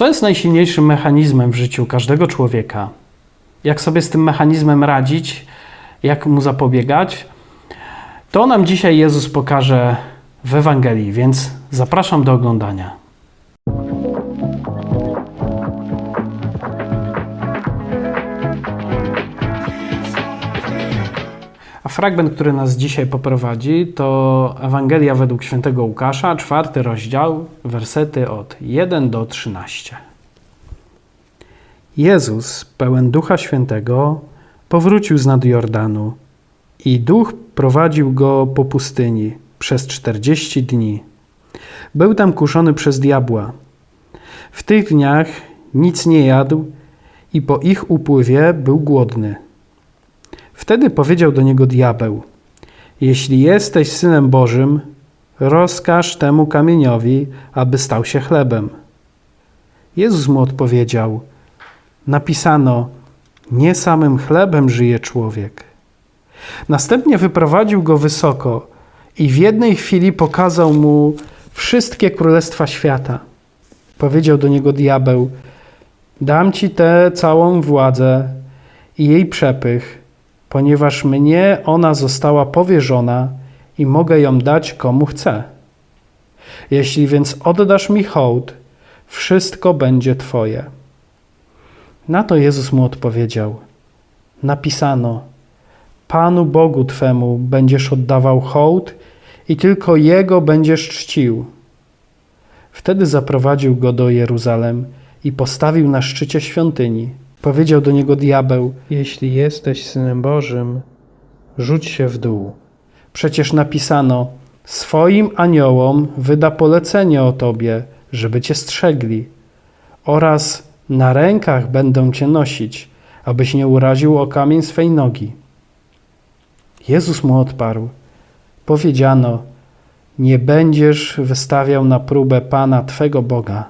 Co jest najsilniejszym mechanizmem w życiu każdego człowieka? Jak sobie z tym mechanizmem radzić? Jak mu zapobiegać? To nam dzisiaj Jezus pokaże w Ewangelii, więc zapraszam do oglądania. Fragment, który nas dzisiaj poprowadzi, to Ewangelia według świętego Łukasza, czwarty rozdział, wersety od 1 do 13. Jezus, pełen Ducha Świętego, powrócił z nad Jordanu i Duch prowadził go po pustyni przez czterdzieści dni. Był tam kuszony przez diabła. W tych dniach nic nie jadł i po ich upływie był głodny. Wtedy powiedział do niego diabeł: Jeśli jesteś synem Bożym, rozkaż temu kamieniowi, aby stał się chlebem. Jezus mu odpowiedział: Napisano: Nie samym chlebem żyje człowiek. Następnie wyprowadził go wysoko i w jednej chwili pokazał mu wszystkie królestwa świata. Powiedział do niego diabeł: Dam ci tę całą władzę i jej przepych ponieważ mnie ona została powierzona i mogę ją dać komu chcę. Jeśli więc oddasz mi hołd, wszystko będzie Twoje. Na to Jezus mu odpowiedział: Napisano: Panu Bogu Twemu będziesz oddawał hołd i tylko Jego będziesz czcił. Wtedy zaprowadził go do Jeruzalem i postawił na szczycie świątyni. Powiedział do niego diabeł: Jeśli jesteś synem Bożym, rzuć się w dół. Przecież napisano: Swoim aniołom wyda polecenie o tobie, żeby cię strzegli, oraz na rękach będą cię nosić, abyś nie uraził o kamień swej nogi. Jezus mu odparł: Powiedziano: Nie będziesz wystawiał na próbę Pana Twego Boga.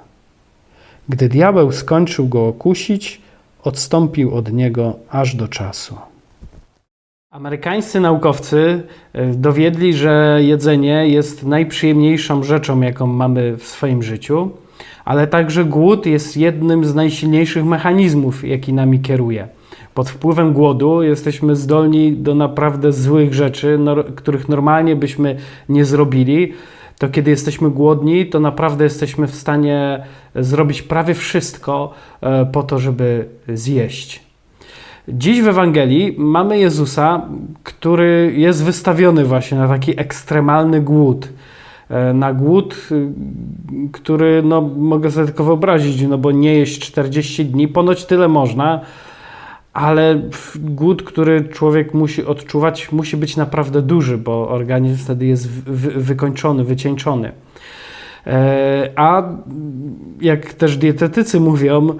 Gdy diabeł skończył go okusić, odstąpił od niego aż do czasu. Amerykańscy naukowcy e, dowiedli, że jedzenie jest najprzyjemniejszą rzeczą, jaką mamy w swoim życiu, ale także głód jest jednym z najsilniejszych mechanizmów, jaki nami kieruje. Pod wpływem głodu jesteśmy zdolni do naprawdę złych rzeczy, których normalnie byśmy nie zrobili to kiedy jesteśmy głodni, to naprawdę jesteśmy w stanie zrobić prawie wszystko e, po to, żeby zjeść. Dziś w Ewangelii mamy Jezusa, który jest wystawiony właśnie na taki ekstremalny głód. E, na głód, który no, mogę sobie tylko wyobrazić, no bo nie jeść 40 dni, ponoć tyle można, ale głód, który człowiek musi odczuwać, musi być naprawdę duży, bo organizm wtedy jest wykończony, wycieńczony. E, a jak też dietetycy mówią,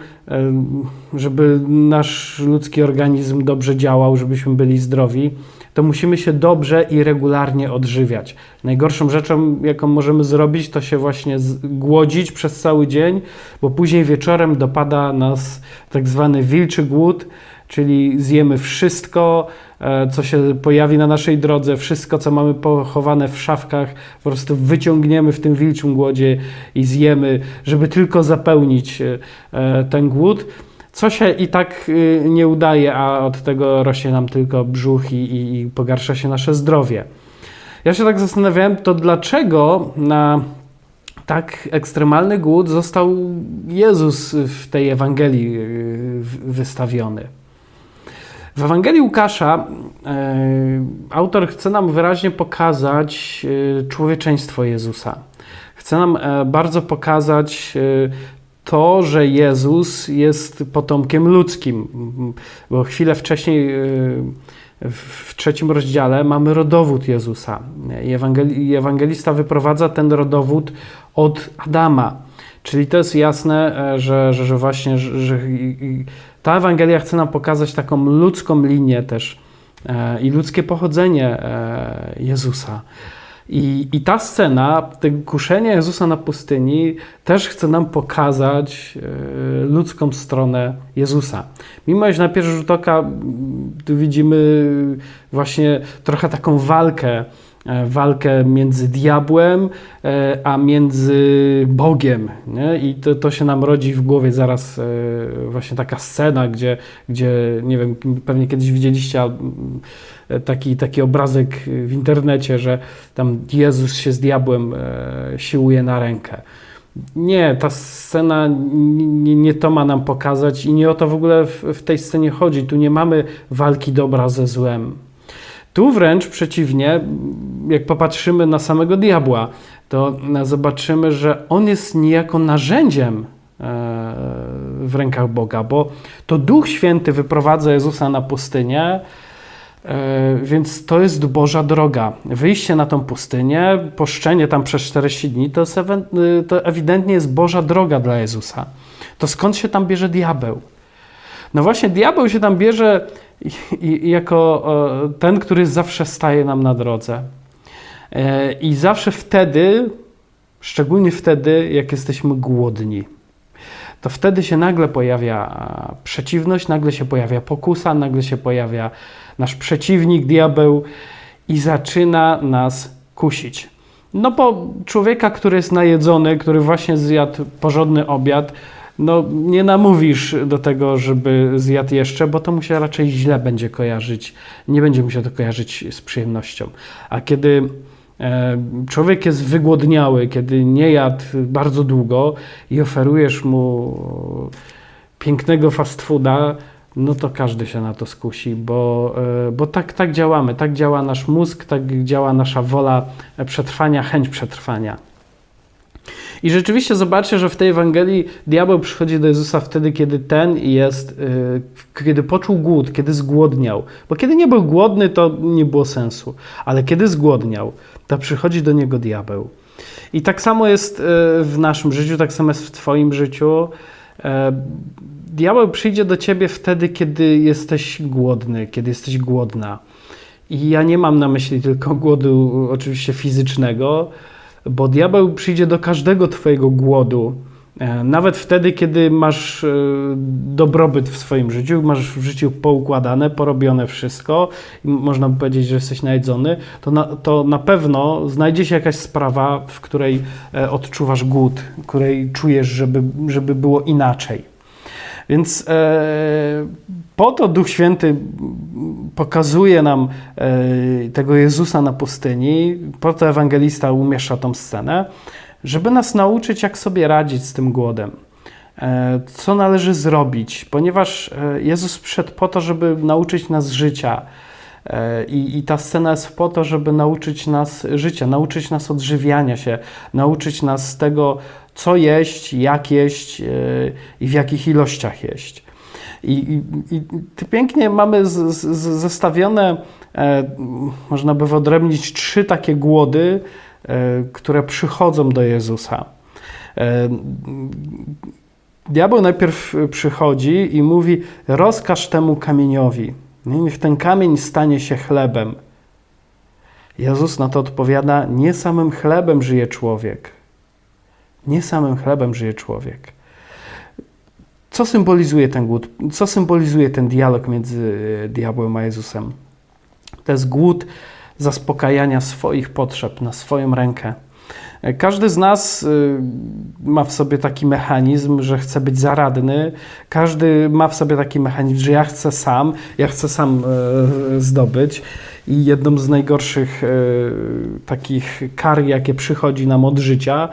żeby nasz ludzki organizm dobrze działał, żebyśmy byli zdrowi, to musimy się dobrze i regularnie odżywiać. Najgorszą rzeczą, jaką możemy zrobić, to się właśnie głodzić przez cały dzień, bo później wieczorem dopada nas tak zwany wilczy głód, czyli zjemy wszystko, e, co się pojawi na naszej drodze, wszystko, co mamy pochowane w szafkach, po prostu wyciągniemy w tym wilczym głodzie i zjemy, żeby tylko zapełnić e, e, ten głód. Co się i tak nie udaje, a od tego rośnie nam tylko brzuch i, i pogarsza się nasze zdrowie. Ja się tak zastanawiałem, to dlaczego na tak ekstremalny głód został Jezus w tej Ewangelii wystawiony. W Ewangelii Łukasza e, autor chce nam wyraźnie pokazać e, człowieczeństwo Jezusa. Chce nam e, bardzo pokazać to, że Jezus jest potomkiem ludzkim, bo chwilę wcześniej w trzecim rozdziale mamy rodowód Jezusa. Ewangelista wyprowadza ten rodowód od Adama. Czyli to jest jasne, że, że, że właśnie że, ta Ewangelia chce nam pokazać taką ludzką linię też e, i ludzkie pochodzenie e, Jezusa. I, I ta scena, tego kuszenia Jezusa na pustyni, też chce nam pokazać e, ludzką stronę Jezusa. Mimo, że na pierwszy rzut oka tu widzimy właśnie trochę taką walkę walkę między diabłem e, a między Bogiem. Nie? I to, to się nam rodzi w głowie zaraz e, właśnie taka scena, gdzie, gdzie nie wiem, pewnie kiedyś widzieliście taki, taki obrazek w internecie, że tam Jezus się z diabłem e, siłuje na rękę. Nie, ta scena nie, nie to ma nam pokazać i nie o to w ogóle w, w tej scenie chodzi. Tu nie mamy walki dobra ze złem. Tu wręcz przeciwnie, jak popatrzymy na samego diabła, to zobaczymy, że on jest niejako narzędziem e, w rękach Boga, bo to Duch Święty wyprowadza Jezusa na pustynię, e, więc to jest Boża droga. Wyjście na tą pustynię, poszczenie tam przez 40 dni, to, to ewidentnie jest Boża droga dla Jezusa. To skąd się tam bierze diabeł? No właśnie, diabeł się tam bierze jako ten, który zawsze staje nam na drodze. E, I zawsze wtedy, szczególnie wtedy, jak jesteśmy głodni, to wtedy się nagle pojawia przeciwność, nagle się pojawia pokusa, nagle się pojawia nasz przeciwnik, diabeł i zaczyna nas kusić. No bo człowieka, który jest najedzony, który właśnie zjadł porządny obiad, no nie namówisz do tego, żeby zjadł jeszcze, bo to mu się raczej źle będzie kojarzyć. Nie będzie mu się to kojarzyć z przyjemnością. A kiedy człowiek jest wygłodniały, kiedy nie jadł bardzo długo i oferujesz mu pięknego fast fooda, no to każdy się na to skusi, bo, e, bo tak, tak działamy, tak działa nasz mózg, tak działa nasza wola przetrwania, chęć przetrwania. I rzeczywiście zobaczcie, że w tej Ewangelii diabeł przychodzi do Jezusa wtedy, kiedy ten jest, yy, kiedy poczuł głód, kiedy zgłodniał. Bo kiedy nie był głodny, to nie było sensu. Ale kiedy zgłodniał, to przychodzi do niego diabeł. I tak samo jest yy, w naszym życiu, tak samo jest w Twoim życiu. Yy, diabeł przyjdzie do ciebie wtedy, kiedy jesteś głodny, kiedy jesteś głodna. I ja nie mam na myśli tylko głodu oczywiście fizycznego, bo diabeł przyjdzie do każdego Twojego głodu. E, nawet wtedy, kiedy masz e, dobrobyt w swoim życiu, masz w życiu poukładane, porobione wszystko można by powiedzieć, że jesteś najedzony, to na, to na pewno znajdzie się jakaś sprawa, w której e, odczuwasz głód, której czujesz, żeby, żeby było inaczej. Więc e, po to Duch Święty pokazuje nam e, tego Jezusa na pustyni, po to ewangelista umieszcza tą scenę, żeby nas nauczyć, jak sobie radzić z tym głodem. E, co należy zrobić, ponieważ e, Jezus przyszedł po to, żeby nauczyć nas życia. E, I, I, ta scena jest po to, żeby nauczyć nas życia, nauczyć nas odżywiania się, nauczyć nas tego, co jeść, jak jeść i w jakich ilościach jeść. I, i, i pięknie mamy z, z, zestawione, można by wyodrębnić trzy takie głody, które przychodzą do Jezusa. E, diabeł najpierw przychodzi i mówi: Rozkaż temu kamieniowi, niech ten kamień stanie się chlebem. Jezus na to odpowiada: Nie samym chlebem żyje człowiek nie samym chlebem żyje człowiek. Co symbolizuje ten głód? Co symbolizuje ten dialog między e, diabłem a Jezusem? To jest głód zaspokajania swoich potrzeb na swoją rękę. E, każdy z nas e, ma w sobie taki mechanizm, że chce być zaradny. Każdy ma w sobie taki mechanizm, że ja chcę sam, ja chcę sam zdobyć. I jedną z najgorszych takich kar, jakie przychodzi nam od życia,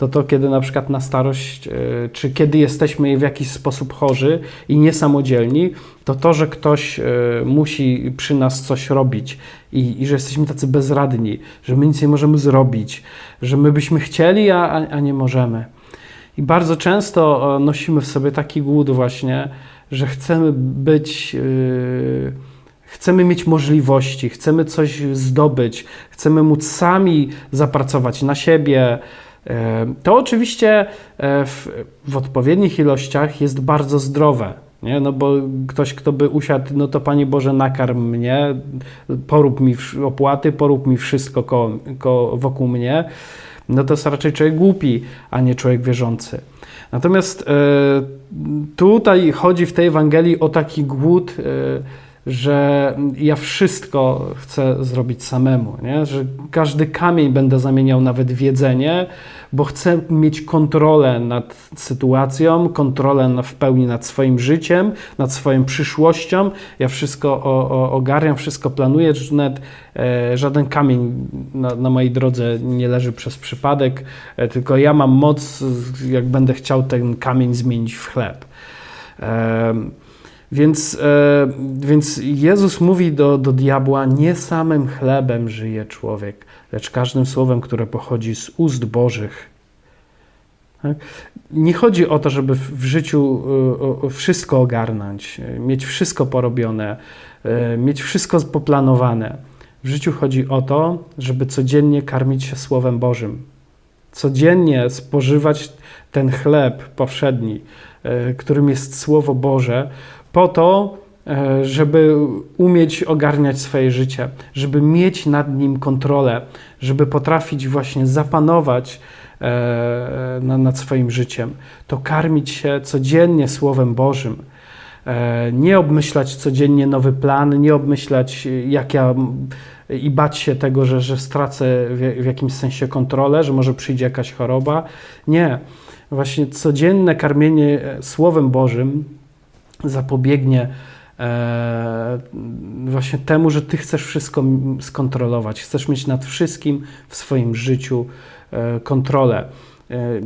to to, kiedy na przykład na starość, e, czy kiedy jesteśmy w jakiś sposób chorzy i niesamodzielni, to to, że ktoś e, musi przy nas coś robić i, i że jesteśmy tacy bezradni, że my nic nie możemy zrobić, że my byśmy chcieli, a, a nie możemy. I bardzo często e, nosimy w sobie taki głód właśnie, że chcemy być, yy, chcemy mieć możliwości, chcemy coś zdobyć, chcemy móc sami zapracować na siebie, E, to oczywiście w, w odpowiednich ilościach jest bardzo zdrowe. Nie? No bo ktoś, kto by usiadł, no to Panie Boże, nakarm mnie, porób mi opłaty, porób mi wszystko ko, ko wokół mnie, no to jest raczej człowiek głupi, a nie człowiek wierzący. Natomiast e, tutaj chodzi w tej Ewangelii o taki głód, e, że ja wszystko chcę zrobić samemu, nie? że każdy kamień będę zamieniał nawet w jedzenie, bo chcę mieć kontrolę nad sytuacją, kontrolę w pełni nad swoim życiem, nad swoją przyszłością. Ja wszystko o, o, ogarniam, wszystko planuję, że nawet e, żaden kamień na, na, mojej drodze nie leży przez przypadek, e, tylko ja mam moc, jak będę chciał ten kamień zmienić w chleb. E, więc, e, więc Jezus mówi do, do diabła: Nie samym chlebem żyje człowiek, lecz każdym słowem, które pochodzi z ust Bożych. Tak? Nie chodzi o to, żeby w życiu e, wszystko ogarnąć, mieć wszystko porobione, e, mieć wszystko poplanowane. W życiu chodzi o to, żeby codziennie karmić się Słowem Bożym, codziennie spożywać ten chleb powszedni, którym jest Słowo Boże, po to, e, żeby umieć ogarniać swoje życie, żeby mieć nad nim kontrolę, żeby potrafić właśnie zapanować e, nad swoim życiem, to karmić się codziennie Słowem Bożym. E, nie obmyślać codziennie nowy plan, nie obmyślać, jak ja i bać się tego, że, że stracę w, w jakimś sensie kontrolę, że może przyjdzie jakaś choroba. Nie. Właśnie codzienne karmienie Słowem Bożym zapobiegnie e, właśnie temu, że ty chcesz wszystko skontrolować, chcesz mieć nad wszystkim w swoim życiu e, kontrolę. E,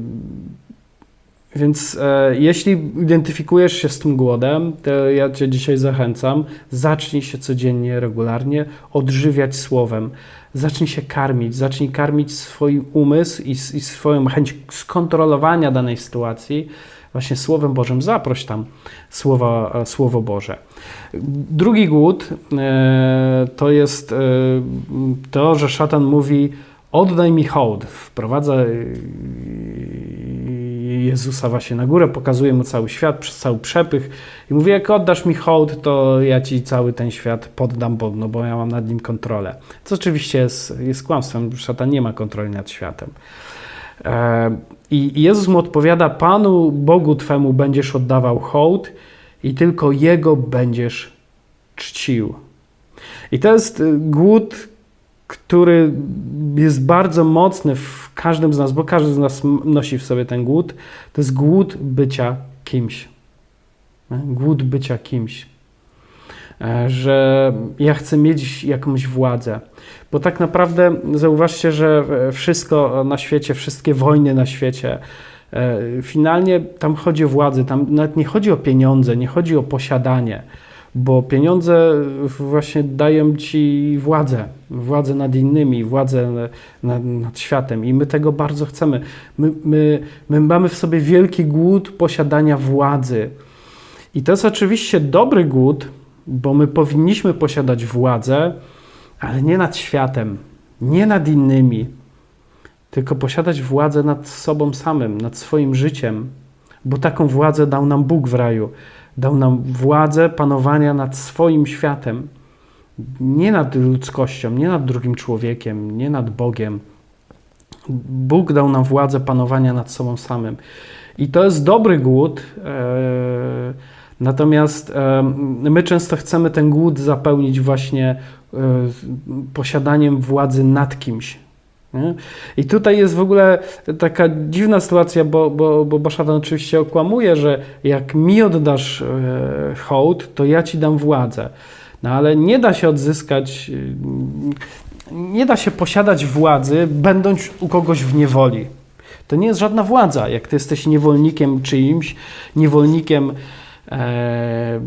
więc e, jeśli identyfikujesz się z tym głodem, to ja Cię dzisiaj zachęcam, zacznij się codziennie, regularnie odżywiać słowem. Zacznij się karmić, zacznij karmić swój umysł i, i swoją chęć skontrolowania danej sytuacji właśnie Słowem Bożym. Zaproś tam Słowa, Słowo Boże. Drugi głód e, to jest e, to, że szatan mówi oddaj mi hołd. Wprowadza e, Jezusa właśnie na górę, pokazuje mu cały świat, cały przepych i mówi, jak oddasz mi hołd, to ja ci cały ten świat poddam, bo, no, bo ja mam nad nim kontrolę. Co oczywiście jest, jest kłamstwem, szatan nie ma kontroli nad światem. I Jezus mu odpowiada: Panu Bogu Twemu będziesz oddawał hołd i tylko Jego będziesz czcił. I to jest y, głód, który jest bardzo mocny w każdym z nas, bo każdy z nas nosi w sobie ten głód. To jest głód bycia kimś. Głód bycia kimś. E, że ja chcę mieć jakąś władzę. Bo tak naprawdę zauważcie, że wszystko na świecie, wszystkie wojny na świecie, e, finalnie tam chodzi o władzę, tam nawet nie chodzi o pieniądze, nie chodzi o posiadanie, bo pieniądze właśnie dają ci władzę, władzę nad innymi, władzę nad, nad światem i my tego bardzo chcemy. My, my, my mamy w sobie wielki głód posiadania władzy. I to jest oczywiście dobry głód, bo my powinniśmy posiadać władzę, ale nie nad światem, nie nad innymi, tylko posiadać władzę nad sobą samym, nad swoim życiem, bo taką władzę dał nam Bóg w raju. Dał nam władzę panowania nad swoim światem, nie nad ludzkością, nie nad drugim człowiekiem, nie nad Bogiem. Bóg dał nam władzę panowania nad sobą samym. I to jest dobry głód. Yy, Natomiast my często chcemy ten głód zapełnić właśnie e, posiadaniem władzy nad kimś. I tutaj jest w ogóle taka dziwna sytuacja, bo, bo, bo oczywiście okłamuje, że jak mi oddasz e, hołd, to ja ci dam władzę. No ale nie da się odzyskać, nie da się posiadać władzy, będąc u kogoś w niewoli. To nie jest żadna władza. Jak ty jesteś niewolnikiem czyimś, niewolnikiem e,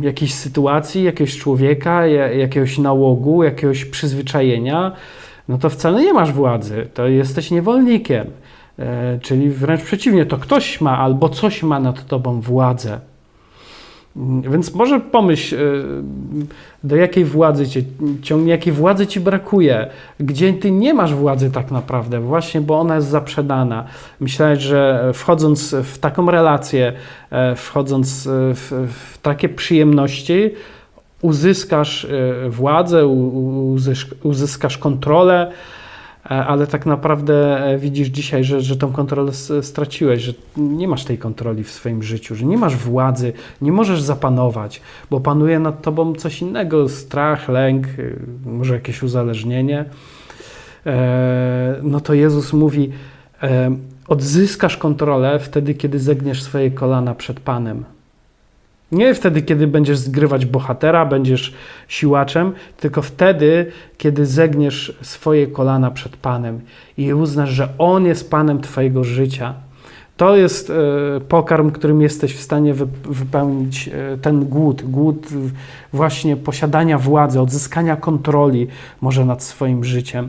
jakiejś sytuacji, jakiegoś człowieka, jakiegoś nałogu, jakiegoś przyzwyczajenia, no to wcale nie masz władzy, to jesteś niewolnikiem. E, czyli wręcz przeciwnie, to ktoś ma albo coś ma nad tobą władzę. Więc może pomyśl, e, do jakiej władzy cię ciągnie, jakiej władzy ci brakuje, gdzie ty nie masz władzy tak naprawdę, właśnie bo ona jest zaprzedana. Myślałeś, że wchodząc w taką relację, e, wchodząc w, w takie przyjemności, uzyskasz e, władzę, uzyskasz kontrolę, ale tak naprawdę e, widzisz dzisiaj, że, że tą kontrolę straciłeś, że nie masz tej kontroli w swoim życiu, że nie masz władzy, nie możesz zapanować, bo panuje nad tobą coś innego strach, lęk, y, może jakieś uzależnienie. E, no to Jezus mówi: e, odzyskasz kontrolę wtedy, kiedy zegniesz swoje kolana przed Panem. Nie wtedy, kiedy będziesz zgrywać bohatera, będziesz siłaczem, tylko wtedy, kiedy zegniesz swoje kolana przed Panem i uznasz, że On jest Panem Twojego życia. To jest e, pokarm, którym jesteś w stanie wypełnić e, ten głód, głód właśnie posiadania władzy, odzyskania kontroli może nad swoim życiem.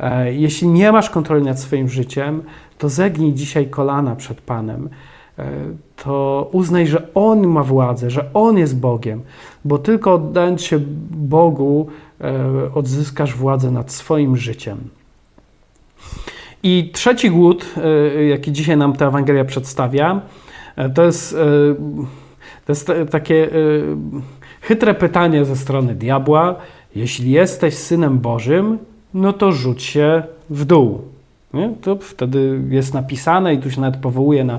E, jeśli nie masz kontroli nad swoim życiem, to zegnij dzisiaj kolana przed Panem to uznaj, że On ma władzę, że On jest Bogiem, bo tylko oddając się Bogu, e, odzyskasz władzę nad swoim życiem. I trzeci głód, e, jaki dzisiaj nam ta Ewangelia przedstawia, e, to jest, to jest takie chytre pytanie ze strony diabła. Jeśli jesteś synem Bożym, no to rzuć się w dół. Nie? To wtedy jest napisane i tu się nawet powołuje na,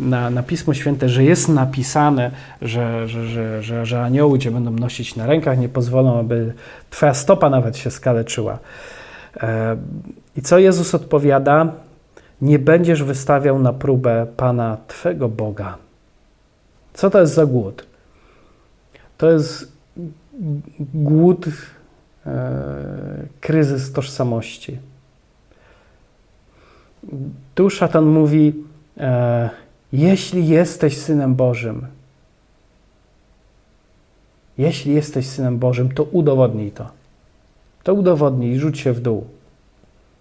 na, na Pismo Święte, że jest napisane, że, że, że, że, że anioły cię będą nosić na rękach, nie pozwolą, aby twoja stopa nawet się skaleczyła. E, I co Jezus odpowiada? Nie będziesz wystawiał na próbę Pana Twego Boga. Co to jest za głód? To jest głód, e, kryzys tożsamości tu szatan mówi: e, Jeśli jesteś synem Bożym, jeśli jesteś synem Bożym, to udowodnij to. To udowodnij, rzuć się w dół.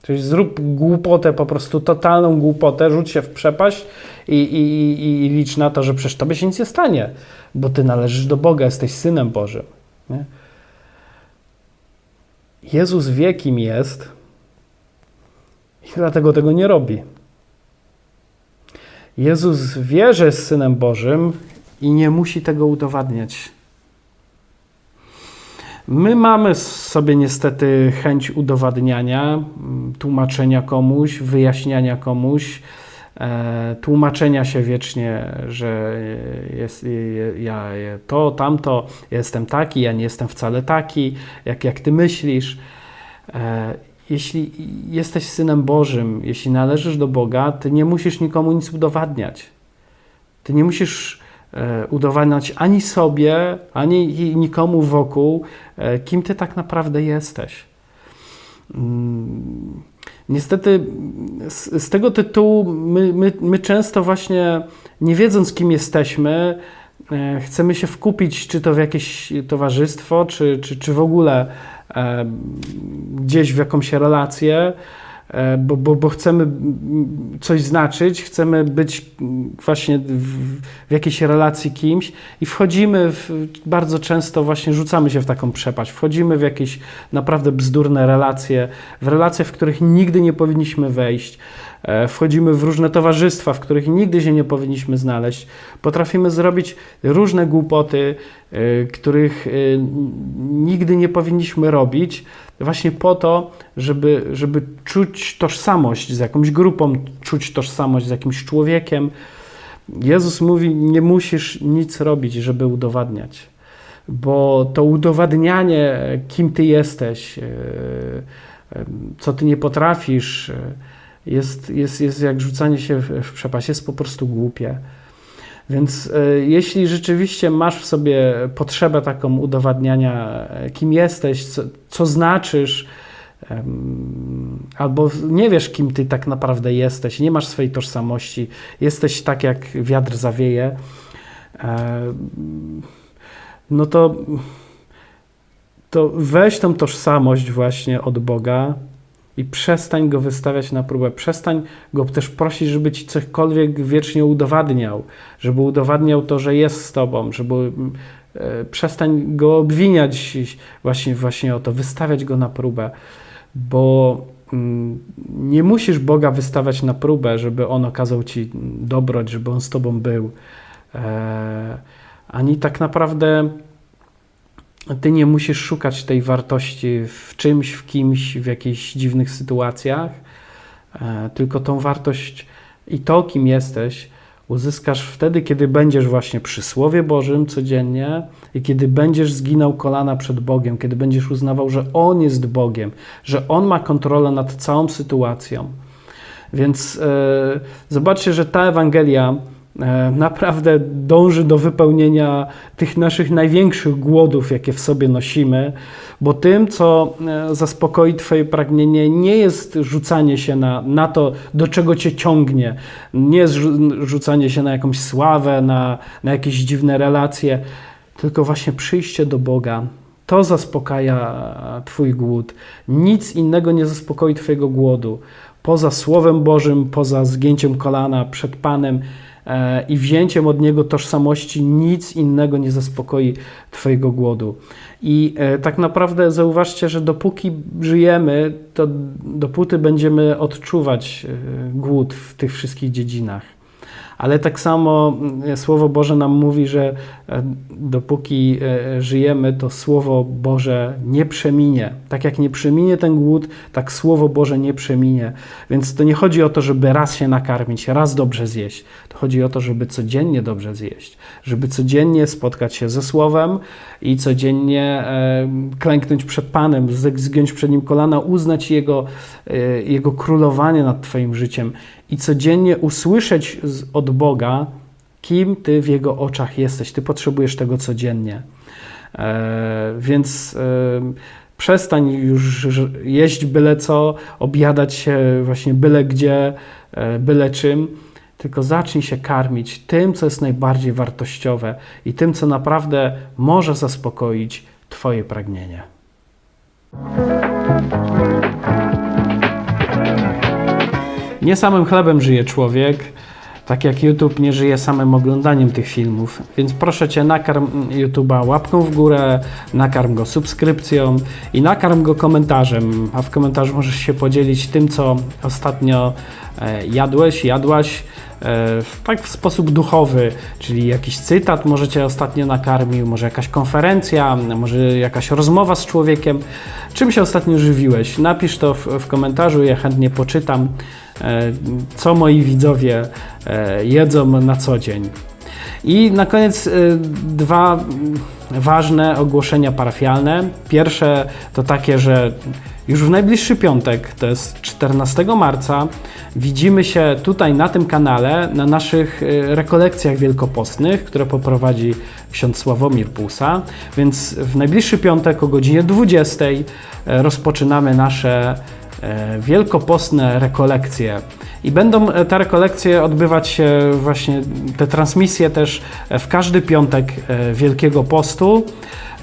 Czyli zrób głupotę, po prostu totalną głupotę, rzuć się w przepaść i, i, i, i licz na to, że przecież tobie się nic nie stanie, bo ty należysz do Boga, jesteś synem Bożym. Nie? Jezus wie, kim jest, i dlatego tego nie robi. Jezus wie, że jest Synem Bożym i nie musi tego udowadniać. My mamy sobie niestety chęć udowadniania, tłumaczenia komuś, wyjaśniania komuś, e, tłumaczenia się wiecznie, że jest, ja to, tamto, jestem taki, ja nie jestem wcale taki, jak, jak ty myślisz. Jeśli jesteś synem Bożym, jeśli należysz do Boga, ty nie musisz nikomu nic udowadniać. Ty nie musisz e, udowadniać ani sobie, ani nikomu wokół, e, kim ty tak naprawdę jesteś. Mm, niestety z, z tego tytułu my, my, my często właśnie, nie wiedząc kim jesteśmy, e, chcemy się wkupić, czy to w jakieś towarzystwo, czy, czy, czy w ogóle gdzieś w jakąś relację, bo, bo, bo chcemy coś znaczyć, chcemy być właśnie w, w jakiejś relacji kimś i wchodzimy w, bardzo często właśnie rzucamy się w taką przepaść, wchodzimy w jakieś naprawdę bzdurne relacje, w relacje, w których nigdy nie powinniśmy wejść. E, wchodzimy w różne towarzystwa, w których nigdy się nie powinniśmy znaleźć. Potrafimy zrobić różne głupoty, e, których e, nigdy nie powinniśmy robić, właśnie po to, żeby, żeby czuć tożsamość z jakąś grupą, czuć tożsamość z jakimś człowiekiem. Jezus mówi: Nie musisz nic robić, żeby udowadniać, bo to udowadnianie, kim ty jesteś, co ty nie potrafisz, jest, jest, jest jak rzucanie się w, w przepaść, jest po prostu głupie. Więc e, jeśli rzeczywiście masz w sobie potrzebę taką udowadniania, e, kim jesteś, co, co znaczysz, albo nie wiesz, kim ty tak naprawdę jesteś, nie masz swojej tożsamości, jesteś tak, jak wiatr zawieje, no to, to weź tą tożsamość właśnie od Boga i przestań go wystawiać na próbę. Przestań go też prosić, żeby ci cokolwiek wiecznie udowadniał, żeby udowadniał to, że jest z tobą, żeby e, przestań go obwiniać właśnie, właśnie o to, wystawiać go na próbę, bo mm, nie musisz Boga wystawiać na próbę, żeby On okazał ci dobroć, żeby On z tobą był. E, ani tak naprawdę ty nie musisz szukać tej wartości w czymś, w kimś, w jakichś dziwnych sytuacjach, e, tylko tą wartość i to, kim jesteś, uzyskasz wtedy, kiedy będziesz właśnie przy Słowie Bożym codziennie i kiedy będziesz zginął kolana przed Bogiem, kiedy będziesz uznawał, że On jest Bogiem, że On ma kontrolę nad całą sytuacją. Więc e, zobaczcie, że ta Ewangelia naprawdę dąży do wypełnienia tych naszych największych głodów, jakie w sobie nosimy, bo tym, co e, zaspokoi Twoje pragnienie, nie jest rzucanie się na, na to, do czego Cię ciągnie, nie jest rzu- rzucanie się na jakąś sławę, na, na jakieś dziwne relacje, tylko właśnie przyjście do Boga. To zaspokaja Twój głód. Nic innego nie zaspokoi Twojego głodu. Poza Słowem Bożym, poza zgięciem kolana przed Panem e, i wzięciem od Niego tożsamości, nic innego nie zaspokoi Twojego głodu. I e, tak naprawdę zauważcie, że dopóki żyjemy, to dopóty będziemy odczuwać e, głód w tych wszystkich dziedzinach. Ale tak samo mm, Słowo Boże nam mówi, że e, dopóki e, żyjemy, to Słowo Boże nie przeminie. Tak jak nie przeminie ten głód, tak Słowo Boże nie przeminie. Więc to nie chodzi o to, żeby raz się nakarmić, raz dobrze zjeść. To chodzi o to, żeby codziennie dobrze zjeść, żeby codziennie spotkać się ze Słowem i codziennie e, klęknąć przed Panem, zgiąć przed Nim kolana, uznać Jego, Jego królowanie nad Twoim życiem i codziennie usłyszeć od Boga, kim Ty w Jego oczach jesteś. Ty potrzebujesz tego codziennie. E, więc e, przestań już jeść byle co, objadać się właśnie byle gdzie, e, byle czym, tylko zacznij się karmić tym, co jest najbardziej wartościowe i tym, co naprawdę może zaspokoić Twoje pragnienie. Nie samym chlebem żyje człowiek, tak jak YouTube nie żyje samym oglądaniem tych filmów. Więc proszę Cię, nakarm YouTube'a łapką w górę, nakarm go subskrypcją i nakarm go komentarzem. A w komentarzu możesz się podzielić tym, co ostatnio e, jadłeś, jadłaś. e, Tak w sposób duchowy, czyli jakiś cytat może Cię ostatnio nakarmił, może jakaś konferencja, może jakaś rozmowa z człowiekiem. Czym się ostatnio żywiłeś? Napisz to w, w komentarzu, ja chętnie poczytam, co moi widzowie e, jedzą na co dzień. I na koniec e, dwa ważne ogłoszenia parafialne. Pierwsze to takie, że już w najbliższy piątek, to jest 14 marca, widzimy się tutaj na tym kanale na naszych e, rekolekcjach wielkopostnych, które poprowadzi ksiądz Sławomir Pusa. Więc w najbliższy piątek o godzinie 20 e, rozpoczynamy nasze e, wielkopostne rekolekcje. I będą e, te rekolekcje odbywać się właśnie, te transmisje też e, w każdy piątek e, Wielkiego Postu.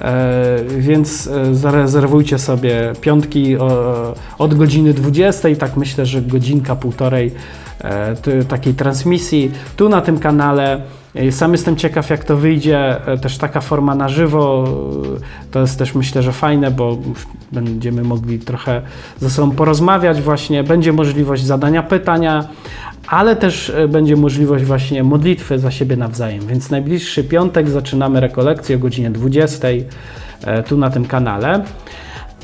E, Więc e, zarezerwujcie sobie piątki od godziny 20, tak myślę, że godzinka, półtorej e, takiej transmisji tu na tym kanale. E, Sam jestem ciekaw, jak to wyjdzie. E, Też taka forma na żywo e, to jest też myślę, że fajne, bo będziemy mogli trochę ze sobą porozmawiać. Właśnie będzie możliwość zadania pytania, ale też będzie możliwość właśnie modlitwy za siebie nawzajem. Więc najbliższy piątek zaczynamy rekolekcję o godzinie 20 e, tu na tym kanale.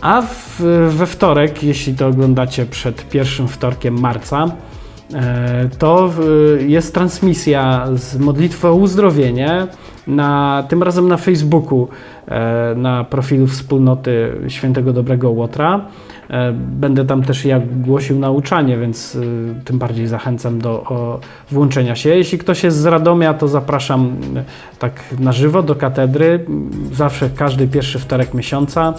A w, we wtorek, jeśli to oglądacie przed pierwszym wtorkiem marca, to w- jest transmisja z modlitwą o uzdrowienie, na, tym razem na Facebooku, e, na profilu wspólnoty Świętego Dobrego Łotra. E, Będę tam też ja głosił nauczanie, więc y, tym bardziej zachęcam do włączenia się. Jeśli ktoś jest z Radomia, to zapraszam y, tak na żywo do katedry. Zawsze każdy pierwszy wtorek miesiąca,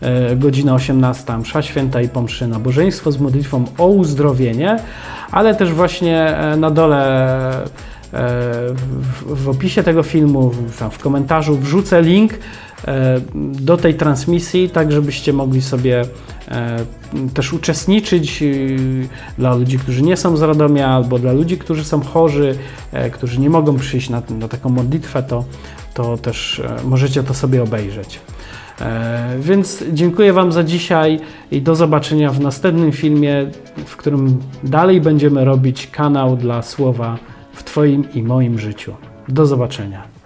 e, godzina 18, msza święta i pomszy nabożeństwo z modlitwą o uzdrowienie, ale też właśnie e, na dole e, w, w opisie tego filmu, w- komentarzu wrzucę link e, do tej transmisji, tak żebyście mogli sobie e, też uczestniczyć y, dla ludzi, którzy nie są z Radomia, albo dla ludzi, którzy są chorzy, e, którzy nie mogą przyjść na, na taką modlitwę, to, to też e, możecie to sobie obejrzeć. E, Więc dziękuję Wam za dzisiaj i do zobaczenia w następnym filmie, w którym dalej będziemy robić kanał dla słowa w Twoim i moim życiu. Do zobaczenia.